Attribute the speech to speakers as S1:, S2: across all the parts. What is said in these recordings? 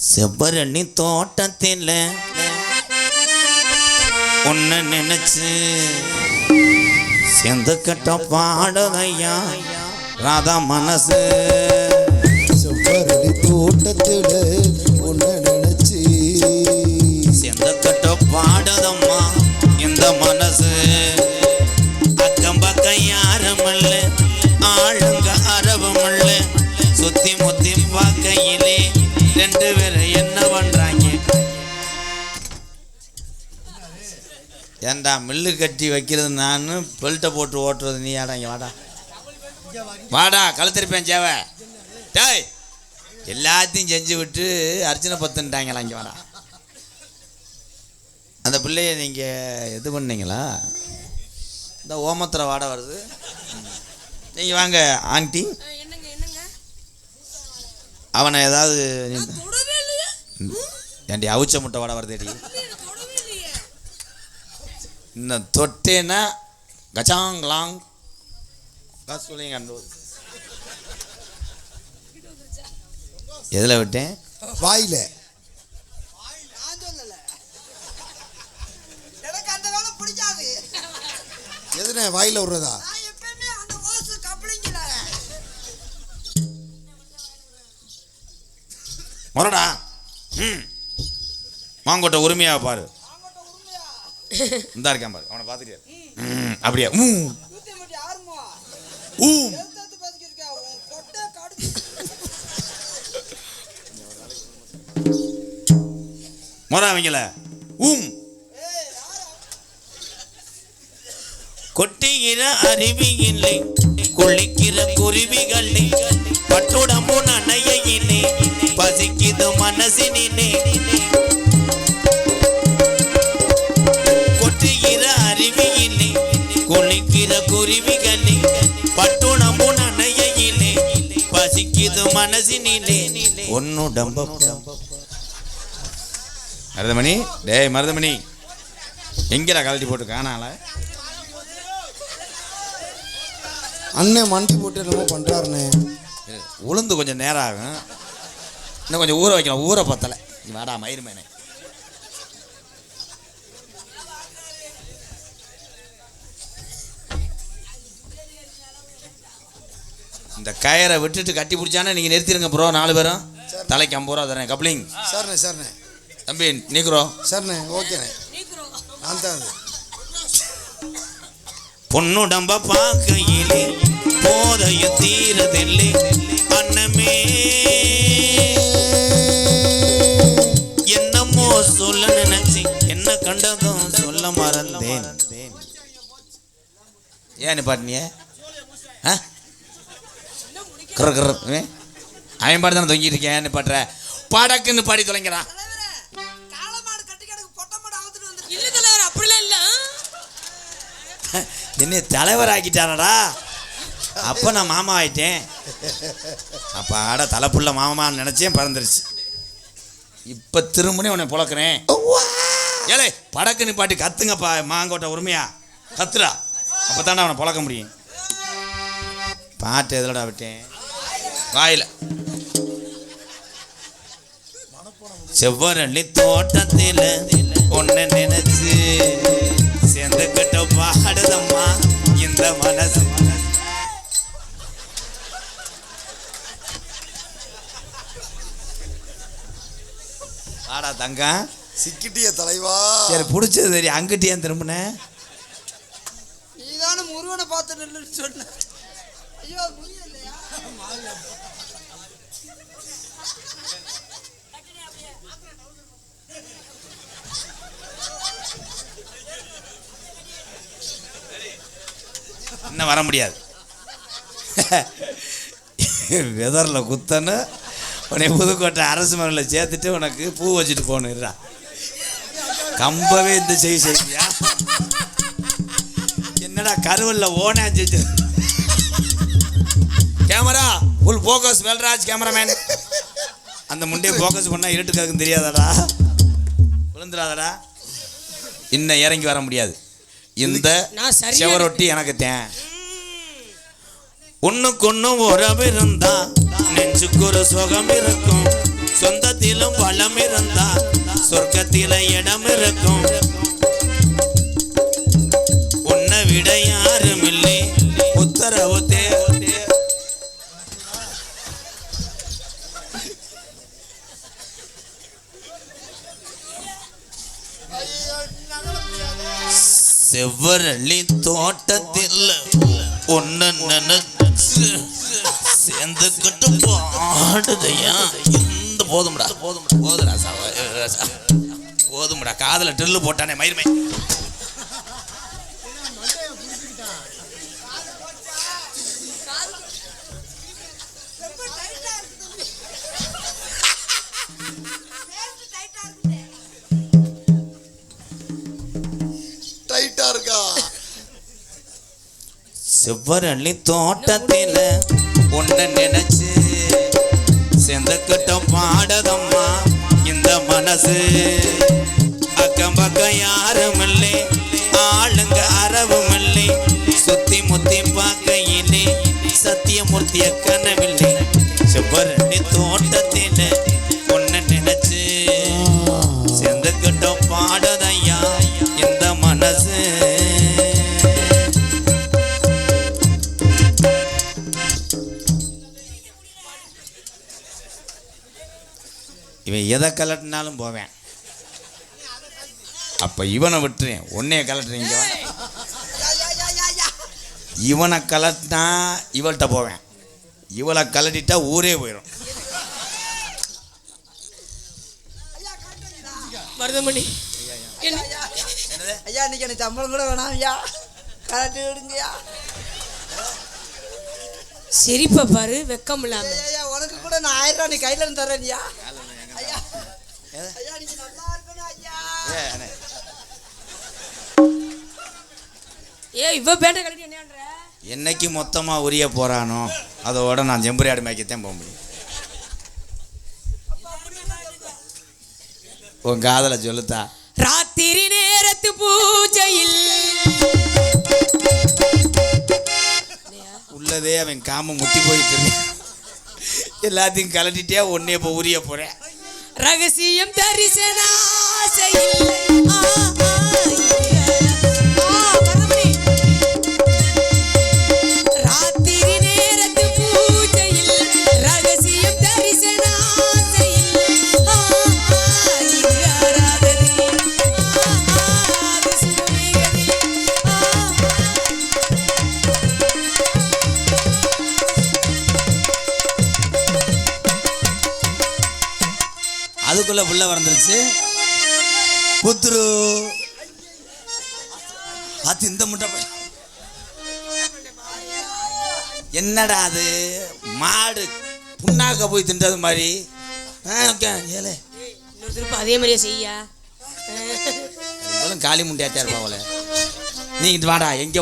S1: செவ்வரணி தோட்டத்தில் உன்னை நினைச்சு செந்து கட்ட பாடுதையா ராதா மனசு.
S2: செவ்வரடி தோட்டத்துல உன்னை நினைச்சு
S1: செந்து கட்ட பாடுதம்மா இந்த மனசு. ஏன்டா மில்லு கட்டி வைக்கிறது நான் பெல்ட்டை போட்டு ஓட்டுறது நீ ஆடாங்க வாடா. வாடா கழுத்திருப்பேன் சேவை. டேய் எல்லாத்தையும் செஞ்சு விட்டு அர்ச்சனை பத்துன்ட்டாங்களா இங்கே வாடா. அந்த பிள்ளைய நீங்கள் இது பண்ணீங்களா? இந்த ஓமத்திர வாடை வருது. நீங்கள் வாங்க ஆண்டி. அவனை ஏதாவது ஏண்டி அவிச்ச முட்டை வாடை
S3: இல்லையே
S1: இன்னும் தொட்டேன்னா கச்சாங்லாங் காசு சொல்லிங்க எதில் விட்டேன்?
S2: வாயில. எதுனே வாயில விடுறதா?
S1: முறடா ம். மாங்கோட்டை உரிமையாக பாரு. இந்தா இருக்கான் பாரு அவனை பார்த்துட்டு அப்படியா ம் அப்படியே ம் ஊம்
S4: எழுத்தாத்து பேசிக்கிருக்கா உன்
S1: அவங்கள. ஊம். கொட்டுகிற அருவியில்லை குளிக்கிற குருவிகளே பட்டுடம்பு நனையிலே பசிக்குது மனசினிலே. குளிக்கிற குருவிகளே பட்டுடம்பு நனையிலே பசிக்குது மனசினிலே. ஒன்னுடம்ப மருதமணி டேய் மருதமணி எங்கடா கழட்டி போட்டு காணால?
S2: அண்ணன் மண்டி போட்டு என்னமோ பண்றாருண்ணே.
S1: உளுந்து கொஞ்சம் நேரம் ஆகும். இன்னும் கொஞ்சம் ஊற வைக்கலாம் ஊற பத்தலை. வாடா மயிருமேனே இந்த கயரை விட்டுட்டு கட்டி பிடிச்சானே நீங்கள் நிறுத்திடுங்க ப்ரோ நாலு பேரும். தலைக்கு ஐம்பது ரூபா தரேன் கப்ளிங்.
S2: சரிண்ணே சரிண்ணே.
S1: தம்பி நீக்குறோம்
S2: சரிண்ணே ஓகேண்ணே. நான் தான்.
S1: பொண்ணுடம்ப பார்க்கையிலே போதைய தீரதில்லை அன்னமே. என்னமோ சொல்ல நினைச்சு என்ன கண்டதும் சொல்ல மறந்தேன். ஏன் நீ பாட்டினிய அவன் பாட்டு தானே தொங்கிட்டு இருக்கேன் பாட்டுற படக்குன்னு பாடி தொலைங்கிறான்.
S4: பொட்டை
S1: என்னை தலைவர் ஆக்கிட்டானடா அப்போ நான் மாமா ஆயிட்டேன். அப்போ ஆட தலைப்புள்ள மாமான்னு நினச்சேன் பறந்துருச்சு. இப்போ திரும்பனே உன்னை புழக்கிறேன். ஏலே படக்கு நிப்பாட்டி கத்துங்கப்பா மாங்கோட்டை உரிமையா? கத்துடா. அப்போ தானே அவனை புழக்க முடியும். பாட்டு எதுலடா விட்டேன்? வாயில. செவ்வரளி தோட்டத்தில் ஒன்னு நினைச்சு சேர்ந்துக்கிட்ட பாடுதம்மா இந்த மனசு. ஆடா தங்கம்
S2: சிக்கிட்டிய தலைவா.
S1: சரி பிடிச்சது சரி அங்கிட்டு ஏன் திரும்பினேன்
S4: நீதானே முருகனை பார்த்து நில்லுன்னு சொன்ன. ஐயோ
S1: இன்னும் வர முடியாது. வெதரில் குத்தன்னு உன்னை புதுக்கோட்டை அரசு மனையில் சேர்த்துட்டு உனக்கு பூ வச்சுட்டு போகணுன்றா கம்பவே இந்த செய்தி செய்யா என்னடா கருவல்ல ஓனா செஞ்சு camera full focus Velraj cameraman அந்த முண்டையை ஃபோக்கஸ் பண்ணால் இருட்டுக்காக்கும் தெரியாதாடா. விழுந்துடாதடா. இன்னும் இறங்கி வர முடியாது. இந்த செவரொட்டி எனக்கு தேன். ஒண்ணுக்கு ஒண்ணு உறவு இருந்தா நெஞ்சுக்கு ஒரு சுகம் இருக்கும். சொந்தத்திலும் பலம் இருந்தா சொர்க்கத்தில இடம் இருக்கும். உன்னை விட யாரும் இல்லை. உத்தரவு செவ்வரளி தோட்டத்தில் ஒன்னு நினைச்சு சேர்ந்துக்கிட்டு பாடுதையா? இந்த போதும்டா. போதும் போதுடா போதும்டா. காதுல ட்ரில்லு போட்டானே மயிர்மை. செவ்வரளி தோட்டத்தில் உன்னை நினைச்சு செந்தக்கிட்ட பாடதம்மா இந்த மனசு. எதை கலட்டினாலும் போவேன். அப்ப இவனை விட்டுறேன். உன்னைய கலட்டுறீங்க இவனை கலட்டினா இவள்கிட்ட போவேன். இவளை கலட்டிட்டா ஊரே போயிடும்
S3: மருதமணி.
S4: ஐயா இன்னைக்கு எனக்கு சம்பளம் கூட வேணாம் ஐயா. கரெக்ட் விடுங்கய்யா
S3: சிரிப்பை பாரு வெக்கம் இல்லாம
S4: ஐயா, ஐயா உனக்கு கூட நான் ஆயிரம் ரூபா நீ கையில இருந்து தரேன்
S3: ஏ இவ பேட்டை கழட்டி
S1: என்னைக்கு மொத்தமா உரிய போறானோ அதோட நான் செம்பரியாடு மேய்க்கத்தான் போக முடியும். உன் காதல சொல்லுத்தா.
S3: ராத்திரி நேரத்து பூஜையில்.
S1: உள்ளதே அவன் காம முத்தி போயிட்டு. எல்லாத்தையும் கலட்டிட்டே ஒன்னே இப்போ உரிய போறேன்.
S3: ரகசியம் தரிசன. ஆசையில்.
S1: அதுக்குள்ள புள்ள வந்துருச்சு புத்துரு. அது இந்த முட்டை என்னடா அது? மாடு புண்ணாக்க போய் தின்றது மாதிரி. ஏலே.
S3: இன்னொரு திருப்ப அதே மாதிரியே செய்யா.
S1: இவளும் காளி முண்டியாச்சா இருப்பா அவளை நீ இங்க வாடா எங்க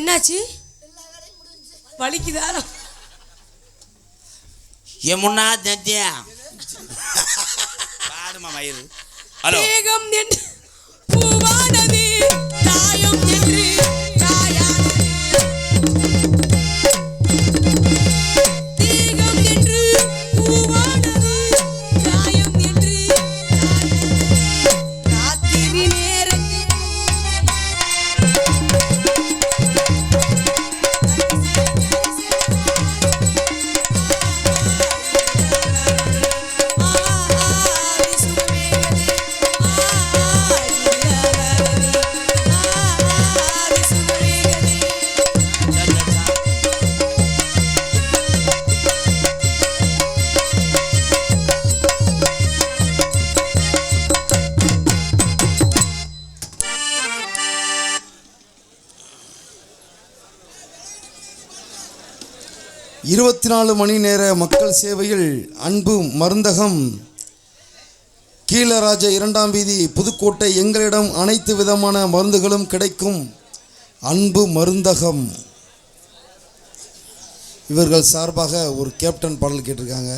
S3: என்னாச்சு? வலிக்குதா?
S1: யமுனா நதியா பாடுமா மயிறு. ஹலோ.
S3: தேகம் என்று பூவானது.
S2: பதினாலு நாலு மணி நேர மக்கள் சேவையில் அன்பு மருந்தகம். கீழராஜ இரண்டாம் வீதி புதுக்கோட்டை எங்களிடம் அனைத்து விதமான மருந்துகளும் கிடைக்கும். அன்பு மருந்தகம். இவர்கள் சார்பாக ஒரு கேப்டன் பாடல் கேட்டிருக்காங்க.